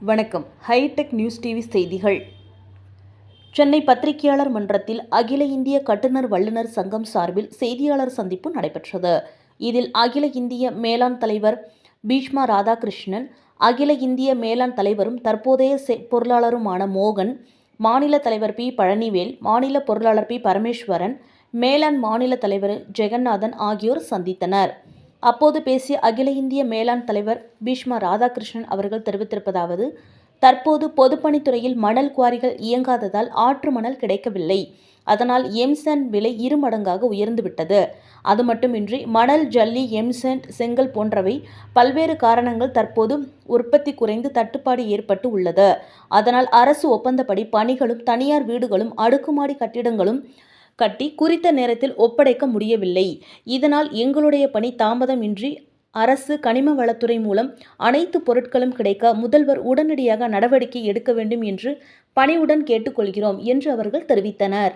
வணக்கம். Hitech news TV செய்திகள். சென்னை பத்திரிகையாளர் மன்றத்தில் அகில இந்திய கட்டுநர் வல்லுநர் சங்கம் சார்பில் செய்தியாளர் சந்திப்பு நடைபெற்றது. இதில் அகில இந்திய மேலாண் தலைவர் பீஷ்மா ராதாகிருஷ்ணன் அகில இந்திய மேலாண் தலைவரும் தற்போதைய செ- பொருளாளருமான மோகன் மாநில தலைவர் பி. பழனிவேல் மாநில பொருளாளர் பி. பரமேஸ்வரன் மேலாண் மாநில தலைவர் ஜெகநாதன் ஆகியோர் சந்தித்தனர். அப்போது பேசிய அகில இந்திய மேலாண் தலைவர் பீஷ்மா ராதாகிருஷ்ணன் அவர்கள் தெரிவித்திருப்பதாவது தற்போது பொதுப்பணித்துறையில் மணல் குவாரிகள் இயங்காததால் ஆற்று மணல் கிடைக்கவில்லை. அதனால் எம்சண்ட் விலை இருமடங்காக உயர்ந்துவிட்டது. அது மட்டுமின்றி மணல் ஜல்லி எம்சண்ட் செங்கல் போன்றவை பல்வேறு காரணங்கள் தற்போது உற்பத்தி குறைந்து தட்டுப்பாடு ஏற்பட்டு உள்ளது. அதனால் அரசு ஒப்பந்தப்படி பணிகளும் தனியார் வீடுகளும் அடுக்குமாடி கட்டிடங்களும் கட்டி குறித்த நேரத்தில் ஒப்படைக்க முடியவில்லை. இதனால் எங்களுடைய பணி தாமதமின்றி அரசு கனிம வளத்துறை மூலம் அனைத்து பொருட்களும் கிடைக்க முதல்வர் உடனடியாக நடவடிக்கை எடுக்க வேண்டும் என்று பணிவுடன் கேட்டுக்கொள்கிறோம் என்று அவர்கள் தெரிவித்தனர்.